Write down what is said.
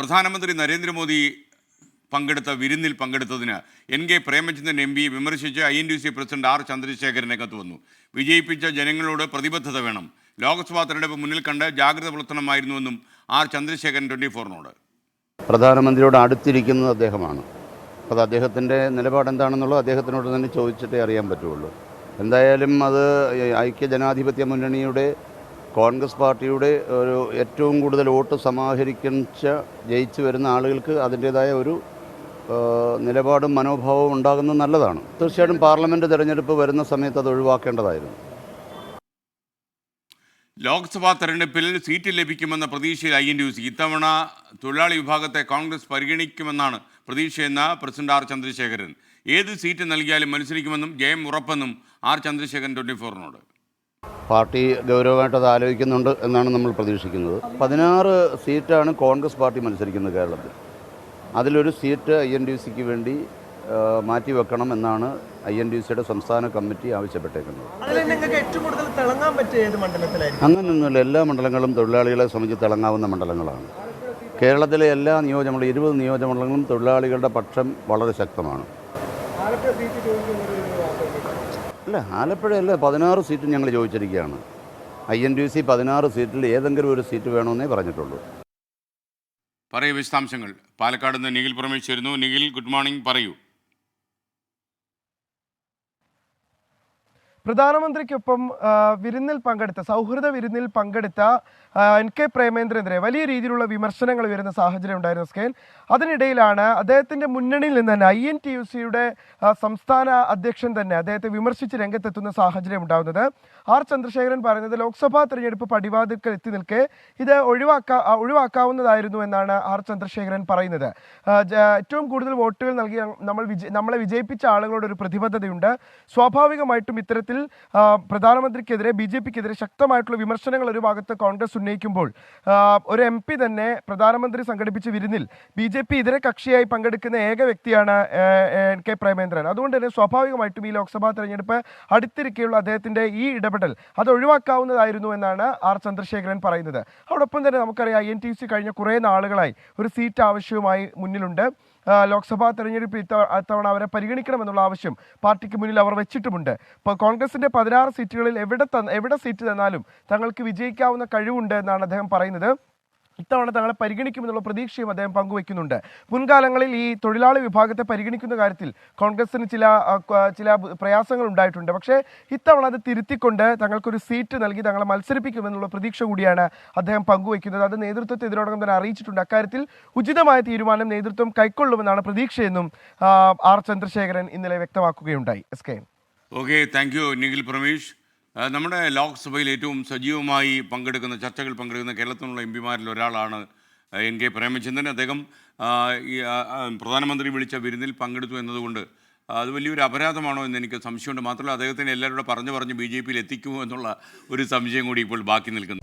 പ്രധാനമന്ത്രി നരേന്ദ്രമോദി പങ്കെടുത്ത വിരുന്നിൽ പങ്കെടുത്തതിന് N K Premachandran M P വിമർശിച്ച് I N D C president R ചന്ദ്രശേഖരനെ കത്ത് വന്നു. വിജയിപ്പിച്ച ജനങ്ങളോട് പ്രതിബദ്ധത വേണം. ലോക്സഭാ തെരഞ്ഞെടുപ്പ് മുന്നിൽ കണ്ട് ജാഗ്രത പുലർത്തണമായിരുന്നുവെന്നും ആർ ചന്ദ്രശേഖരൻ ട്വന്റി ഫോറിനോട്. പ്രധാനമന്ത്രിയോട് അടുത്തിരിക്കുന്നത് അദ്ദേഹമാണ്. അപ്പോൾ അത് അദ്ദേഹത്തിന്റെ നിലപാട് എന്താണെന്നുള്ളത് അദ്ദേഹത്തിനോട് തന്നെ ചോദിച്ചിട്ടേ അറിയാൻ പറ്റുള്ളൂ. എന്തായാലും അത് ഐക്യ ജനാധിപത്യ മുന്നണിയുടെ കോൺഗ്രസ് പാർട്ടിയുടെ ഒരു ഏറ്റവും കൂടുതൽ വോട്ട് സമാഹരിച്ച ജയിച്ചു വരുന്ന ആളുകൾക്ക് അതിന്റേതായ ഒരു നിലപാടും മനോഭാവവും ഉണ്ടാകുന്നത് നല്ലതാണ്. തീർച്ചയായിട്ടും പാർലമെന്റ് തിരഞ്ഞെടുപ്പ് വരുന്ന സമയത്ത് അത് ഒഴിവാക്കേണ്ടതായിരുന്നു. ലോക്സഭാ തെരഞ്ഞെടുപ്പിൽ സീറ്റ് ലഭിക്കുമെന്ന പ്രതീക്ഷയിൽ ഐ എൻ ഡി സി ഇത്തവണ തൊഴിലാളി വിഭാഗത്തെ കോൺഗ്രസ് പരിഗണിക്കുമെന്നാണ് പ്രതീക്ഷയെന്ന പ്രസിഡന്റ് ആർ ചന്ദ്രശേഖരൻ. ഏത് സീറ്റ് നൽകിയാലും മത്സരിക്കുമെന്നും ജയം ഉറപ്പെന്നും ആർ ചന്ദ്രശേഖരൻ ട്വന്റി ഫോറിനോട് പാർട്ടി ഗൗരവമായിട്ട് അത് ആലോചിക്കുന്നുണ്ട് എന്നാണ് നമ്മൾ പ്രതീക്ഷിക്കുന്നത്. പതിനാറ് സീറ്റാണ് കോൺഗ്രസ് പാർട്ടി മത്സരിക്കുന്നത് കേരളത്തിൽ. അതിലൊരു സീറ്റ് ഐ എൻ ഡി സിക്ക് വേണ്ടി മാറ്റി വെക്കണം എന്നാണ് ഐ എൻ ഡി സിയുടെ സംസ്ഥാന കമ്മിറ്റി ആവശ്യപ്പെട്ടേക്കുന്നത്. അങ്ങനെയൊന്നുമില്ല. എല്ലാ മണ്ഡലങ്ങളും തൊഴിലാളികളെ സംബന്ധിച്ച് തിളങ്ങാവുന്ന മണ്ഡലങ്ങളാണ്. കേരളത്തിലെ എല്ലാ നിയോജകമണ്ഡലം ഇരുപത് നിയോജകമണ്ഡലങ്ങളും തൊഴിലാളികളുടെ പക്ഷം വളരെ ശക്തമാണ്. അല്ല ആലപ്പുഴയല്ല പതിനാറ് സീറ്റ് ഞങ്ങൾ ചോദിച്ചിരിക്കുകയാണ്. ഐ എൻ ഡി സി പതിനാറ് സീറ്റിൽ ഏതെങ്കിലും ഒരു സീറ്റ് വേണമെന്നേ പറഞ്ഞിട്ടുള്ളൂ. പറയൂ വിശദാംശങ്ങൾ. പാലക്കാട് നിന്ന് നിഖിൽ പ്രമേശ് വരുന്നു നിഖിൽ ഗുഡ് മോർണിംഗ്. പറയൂ. പ്രധാനമന്ത്രിക്കൊപ്പം വിരുന്നിൽ പങ്കെടുത്ത സൗഹൃദ വിരുന്നിൽ പങ്കെടുത്ത എൻ കെ പ്രേമേന്ദ്രനെതിരെ വലിയ രീതിയിലുള്ള വിമർശനങ്ങൾ വരുന്ന സാഹചര്യം ഉണ്ടായിരുന്നു സ്കേൻ അതിനിടയിലാണ് അദ്ദേഹത്തിന്റെ മുന്നണിയിൽ നിന്ന് തന്നെ ഐ എൻ ടി യു സിയുടെ സംസ്ഥാന അധ്യക്ഷൻ തന്നെ അദ്ദേഹത്തെ വിമർശിച്ച് രംഗത്തെത്തുന്ന സാഹചര്യം ഉണ്ടാകുന്നത് ആർ ചന്ദ്രശേഖരൻ പറയുന്നത് ലോക്സഭാ തെരഞ്ഞെടുപ്പ് പടിവാതിൽക്കൽ എത്തി നിൽക്കെ ഇത് ഒഴിവാക്കാ ഒഴിവാക്കാവുന്നതായിരുന്നു എന്നാണ് ആർ ചന്ദ്രശേഖരൻ പറയുന്നത്. ഏറ്റവും കൂടുതൽ വോട്ടുകൾ നൽകി നമ്മൾ വിജ- നമ്മളെ വിജയിപ്പിച്ച ആളുകളോട് ഒരു പ്രതിബദ്ധതയുണ്ട്. സ്വാഭാവികമായിട്ടും ഇത്തരത്തിൽ ആ, പ്രധാനമന്ത്രിക്കെതിരെ ബി ജെ പിക്കെതിരെ ശക്തമായിട്ടുള്ള വിമർശനങ്ങൾ ഒരു ഭാഗത്ത് കോൺഗ്രസ് ഉന്നയിക്കുമ്പോൾ ഒരു എം പി തന്നെ പ്രധാനമന്ത്രി സംഘടിപ്പിച്ച വിരുന്നിൽ ബി ജെ പി ഇതര കക്ഷിയായി പങ്കെടുക്കുന്ന ഏക വ്യക്തിയാണ് എൻ കെ പ്രേമേന്ദ്രൻ. അതുകൊണ്ട് തന്നെ സ്വാഭാവികമായിട്ടും ഈ ലോക്സഭാ തെരഞ്ഞെടുപ്പ് അടുത്തിരിക്കെയുള്ള അദ്ദേഹത്തിന്റെ ഈ ഇടപെടൽ അത് ഒഴിവാക്കാവുന്നതായിരുന്നു എന്നാണ് ആർ ചന്ദ്രശേഖരൻ പറയുന്നത്. അതോടൊപ്പം തന്നെ നമുക്കറിയാം ഐ എൻ ടി സി കഴിഞ്ഞ കുറേ നാളുകളായി ഒരു സീറ്റ് ആവശ്യവുമായി മുന്നിലുണ്ട്. ലോക്സഭാ തെരഞ്ഞെടുപ്പ് ഇത്ത- ഇത്തവണ അവരെ പരിഗണിക്കണമെന്നുള്ള ആവശ്യം പാർട്ടിക്ക് മുന്നിൽ അവർ വെച്ചിട്ടുമുണ്ട്. ഇപ്പോൾ കോൺഗ്രസിന്റെ പതിനാറ് സീറ്റുകളിൽ എവിടെ തന്ന- എവിടെ സീറ്റ് തന്നാലും തങ്ങൾക്ക് വിജയിക്കാവുന്ന കഴിവുണ്ട് എന്നാണ് അദ്ദേഹം പറയുന്നത്. ഇത്തവണ തങ്ങളെ പരിഗണിക്കുമെന്നുള്ള പ്രതീക്ഷയും അദ്ദേഹം പങ്കുവയ്ക്കുന്നുണ്ട്. മുൻകാലങ്ങളിൽ ഈ തൊഴിലാളി വിഭാഗത്തെ പരിഗണിക്കുന്ന കാര്യത്തിൽ കോൺഗ്രസിന് ചില ചില പ്രയാസങ്ങൾ ഉണ്ടായിട്ടുണ്ട്. പക്ഷേ ഇത്തവണ അത് തിരുത്തിക്കൊണ്ട് തങ്ങൾക്കൊരു സീറ്റ് നൽകി തങ്ങളെ മത്സരിപ്പിക്കുമെന്നുള്ള പ്രതീക്ഷ കൂടിയാണ് അദ്ദേഹം പങ്കുവയ്ക്കുന്നത്. അത് നേതൃത്വത്തെ ഇതിനോടകം തന്നെ അറിയിച്ചിട്ടുണ്ട്. അക്കാര്യത്തിൽ ഉചിതമായ തീരുമാനം നേതൃത്വം കൈക്കൊള്ളുമെന്നാണ് പ്രതീക്ഷയെന്നും ആർ ചന്ദ്രശേഖരൻ ഇന്നലെ വ്യക്തമാക്കുകയുണ്ടായി. S K okay thank you Nikhil Pramesh നമ്മുടെ ലോക്സഭയിൽ ഏറ്റവും സജീവമായി പങ്കെടുക്കുന്ന ചർച്ചകൾ പങ്കെടുക്കുന്ന കേരളത്തിൽ നിന്നുള്ള എം പിമാരിൽ ഒരാളാണ് എൻ കെ പ്രേമചന്ദ്രൻ. അദ്ദേഹം പ്രധാനമന്ത്രി വിളിച്ച വിരുന്നിൽ പങ്കെടുത്തു എന്നതുകൊണ്ട് അത് വലിയൊരു അപരാധമാണോ എന്ന് എനിക്ക് സംശയമുണ്ട്. മാത്രമല്ല അദ്ദേഹത്തിന് എല്ലാവരോടും പറഞ്ഞു പറഞ്ഞ് ബി ജെ പിയിൽ എത്തിക്കുമോ എന്നുള്ള ഒരു സംശയം കൂടി ഇപ്പോൾ ബാക്കി നിൽക്കുന്നു.